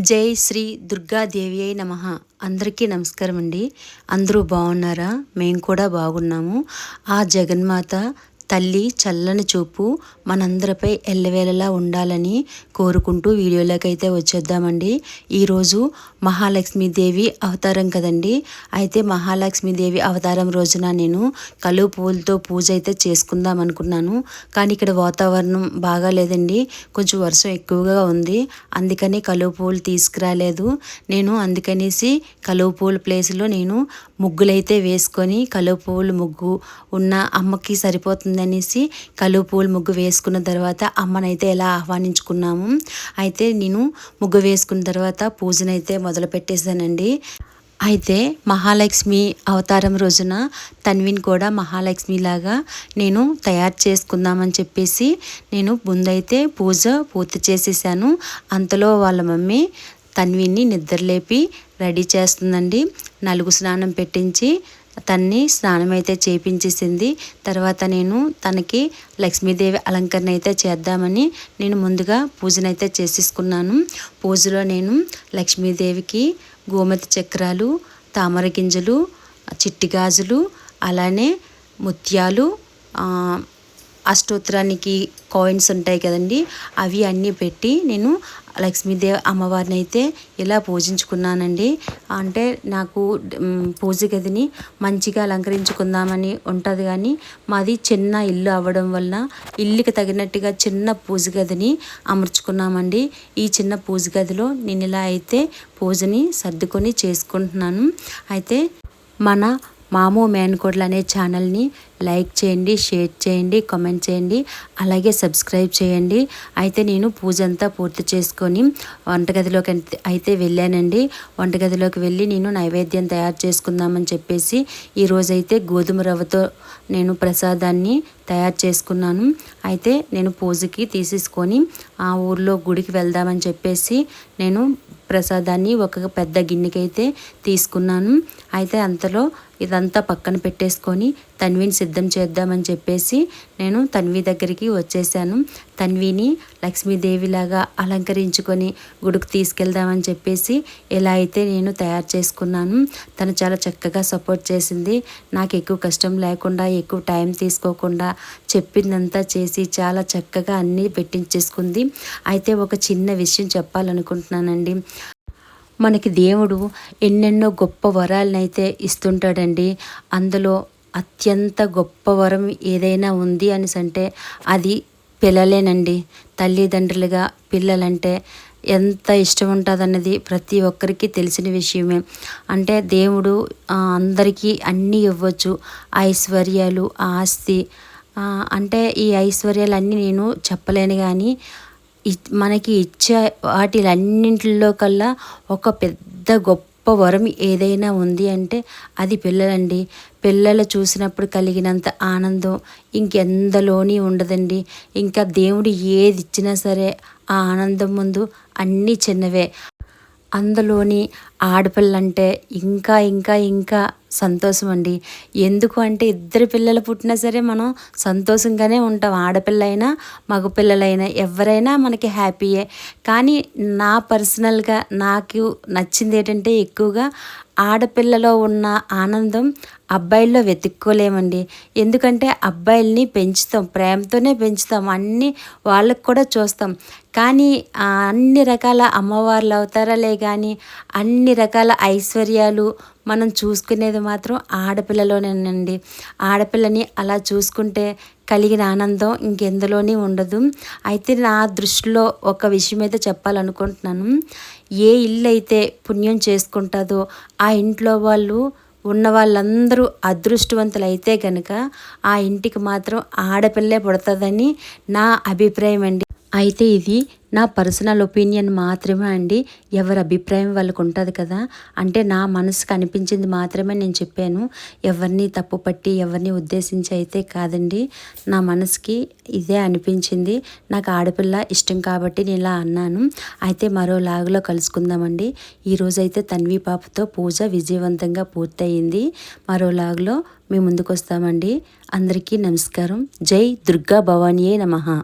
జై శ్రీ దుర్గాదేవి అయి నమ. అందరికీ నమస్కారం అండి అందరూ బాగున్నారా? మేము కూడా బాగున్నాము. ఆ జగన్మాత తల్లి చల్లని చూపు మనందరిపై ఎల్లవేళలా ఉండాలని కోరుకుంటూ వీడియోలోకి అయితే వచ్చేద్దామండి. ఈరోజు మహాలక్ష్మీదేవి అవతారం కదండి. అయితే మహాలక్ష్మీదేవి అవతారం రోజున నేను కలువు పువ్వులతో పూజ అయితే చేసుకుందాం అనుకున్నాను. కానీ ఇక్కడ వాతావరణం బాగాలేదండి కొంచెం వర్షం ఎక్కువగా ఉంది. అందుకని కలువు పువ్వులు తీసుకురాలేదు. నేను అందుకనేసి కలువు పువ్వుల ప్లేస్లో నేను ముగ్గులైతే వేసుకొని కలువ పువ్వులు ముగ్గు ఉన్న అమ్మకి సరిపోతుందనేసి కలువ పువ్వులు ముగ్గు వేసుకున్న తర్వాత అమ్మనైతే ఎలా ఆహ్వానించుకున్నాము. అయితే నేను ముగ్గు వేసుకున్న తర్వాత పూజనైతే మొదలు పెట్టేశానండి. అయితే మహాలక్ష్మి అవతారం రోజున తన్విన్ కూడా మహాలక్ష్మిలాగా నేను తయారు చేసుకుందామని చెప్పేసి నేను ముందైతే పూజ పూర్తి చేసేసాను. అంతలో వాళ్ళ మమ్మీ తన్విని నిద్రలేపి రెడీ చేస్తుందండి. నలుగు స్నానం పెట్టించి తన్ని స్నానం అయితే చేపించేసింది. తర్వాత నేను తనకి లక్ష్మీదేవి అలంకరణ అయితే చేద్దామని నేను ముందుగా పూజనైతే చేసేసుకున్నాను. పూజలో నేను లక్ష్మీదేవికి గోమతి చక్రాలు తామర గింజలు చిట్టి గాజులు అలానే ముత్యాలు అష్టోత్తరానికి కాయిన్స్ ఉంటాయి కదండి అవి అన్నీ పెట్టి నేను లక్ష్మీదేవి అమ్మవారిని అయితే ఇలా పూజించుకున్నానండి? అంటే నాకు పూజ గదిని మంచిగా అలంకరించుకుందామని ఉంటుంది కానీ మాది చిన్న ఇల్లు అవ్వడం వలన ఇల్లుకి తగినట్టుగా చిన్న పూజ గదిని అమర్చుకున్నామండి. ఈ చిన్న పూజ గదిలో నేను ఇలా అయితే పూజని సర్దుకొని చేసుకుంటున్నాను. అయితే మన మామూ మేనకోడలు అనే ఛానల్ని లైక్ చేయండి షేర్ చేయండి కామెంట్ చేయండి అలాగే సబ్స్క్రైబ్ చేయండి. అయితే నేను పూజ అంతా పూర్తి చేసుకొని వంటగదిలోకి అయితే వెళ్ళానండి. వంటగదిలోకి వెళ్ళి నేను నైవేద్యం తయారు చేసుకుందామని చెప్పేసి ఈరోజైతే గోధుమ రవ్వతో నేను ప్రసాదాన్ని తయారు చేసుకున్నాను. అయితే నేను పూజకి తీసేసుకొని ఆ ఊర్లో గుడికి వెళ్దామని చెప్పేసి నేను ప్రసాదాన్ని ఒక పెద్ద గిన్నెకైతే తీసుకున్నాను. అయితే అంతలో ఇదంతా పక్కన పెట్టేసుకొని తన్విని సిద్ధం చేద్దామని చెప్పేసి నేను తన్వి దగ్గరికి వచ్చేసాను. తన్విని లక్ష్మీదేవిలాగా అలంకరించుకొని గుడికి తీసుకెళ్దామని చెప్పేసి ఎలా అయితే నేను తయారు చేసుకున్నాను. తను చాలా చక్కగా సపోర్ట్ చేసింది. నాకు ఎక్కువ కష్టం లేకుండా ఎక్కువ టైం తీసుకోకుండా చెప్పిందంతా చేసి చాలా చక్కగా అన్నీ పెట్టించేసుకుంది. అయితే ఒక చిన్న విషయం చెప్పాలనుకుంటున్నానండి. మనకి దేవుడు ఎన్నెన్నో గొప్ప వరాలనైతే ఇస్తుంటాడండి. అందులో అత్యంత గొప్ప వరం ఏదైనా ఉంది అని అంటే అది పిల్లలేనండి. తల్లిదండ్రులుగా పిల్లలంటే ఎంత ఇష్టం ఉంటుందన్నది ప్రతి ఒక్కరికి తెలిసిన విషయమే. అంటే దేవుడు అందరికీ అన్నీ ఇవ్వచ్చు. ఐశ్వర్యాలు ఆస్తి అంటే ఈ ఐశ్వర్యాలన్నీ నేను చెప్పలేను కానీ మనకి ఇచ్చే వాటిలన్నింటిలో కల్లా ఒక పెద్ద గొప్ప వరం ఏదైనా ఉంది అంటే అది పిల్లలండి. పిల్లలు చూసినప్పుడు కలిగినంత ఆనందం ఇంకెందలోని ఉండదండి. ఇంకా దేవుడు ఏది ఇచ్చినా సరే ఆ ఆనందం ముందు అన్నీ చిన్నవే. అందులోని ఆడపిల్లంటే ఇంకా ఇంకా ఇంకా సంతోషం అండి ఎందుకు అంటే ఇద్దరు పిల్లలు పుట్టినా సరే మనం సంతోషంగానే ఉంటాం. ఆడపిల్లైనా మగపిల్లలైనా ఎవరైనా మనకి హ్యాపీయే. కానీ నా పర్సనల్గా నాకు నచ్చింది ఏంటంటే ఎక్కువగా ఆడపిల్లలో ఉన్న ఆనందం అబ్బాయిల్లో వెతుక్కోలేమండి. ఎందుకంటే అబ్బాయిల్ని పెంచుతాం ప్రేమతోనే పెంచుతాం. అన్నీ వాళ్ళకు కూడా చూస్తాం. కానీ అన్ని రకాల అమ్మవార్లు అవుతారాలే కానీ అన్ని రకాల ఐశ్వర్యాలు మనం చూసుకునేది మాత్రం ఆడపిల్లలోనేనండి. ఆడపిల్లని అలా చూసుకుంటే కలిగిన ఆనందం ఇంకెందులోనే ఉండదు. అయితే నా దృష్టిలో ఒక విషయం అయితే చెప్పాలనుకుంటున్నాను. ఏ ఇల్లు అయితే పుణ్యం చేసుకుంటుందో ఆ ఇంట్లో వాళ్ళు ఉన్న వాళ్ళందరూ అదృష్టవంతులు అయితే కనుక ఆ ఇంటికి మాత్రం ఆడపిల్లే పుడుతుందని నా అభిప్రాయం అండి అయితే ఇది నా పర్సనల్ ఒపీనియన్ మాత్రమే అండి. ఎవరి అభిప్రాయం వాళ్ళకు ఉంటుంది కదా. అంటే నా మనసుకు అనిపించింది మాత్రమే నేను చెప్పాను. ఎవరిని తప్పు పట్టి ఎవరిని ఉద్దేశించి అయితే కాదండి. నా మనసుకి ఇదే అనిపించింది. నాకు ఆడపిల్ల ఇష్టం కాబట్టి నేను ఇలా అన్నాను. అయితే మరో లాగులో కలుసుకుందామండి. ఈరోజైతే తన్వి పాపతో పూజ విజయవంతంగా పూర్తయింది. మరో లాగులో మేము ముందుకు వస్తామండి అందరికీ నమస్కారం. జై దుర్గా భవానీయే నమ.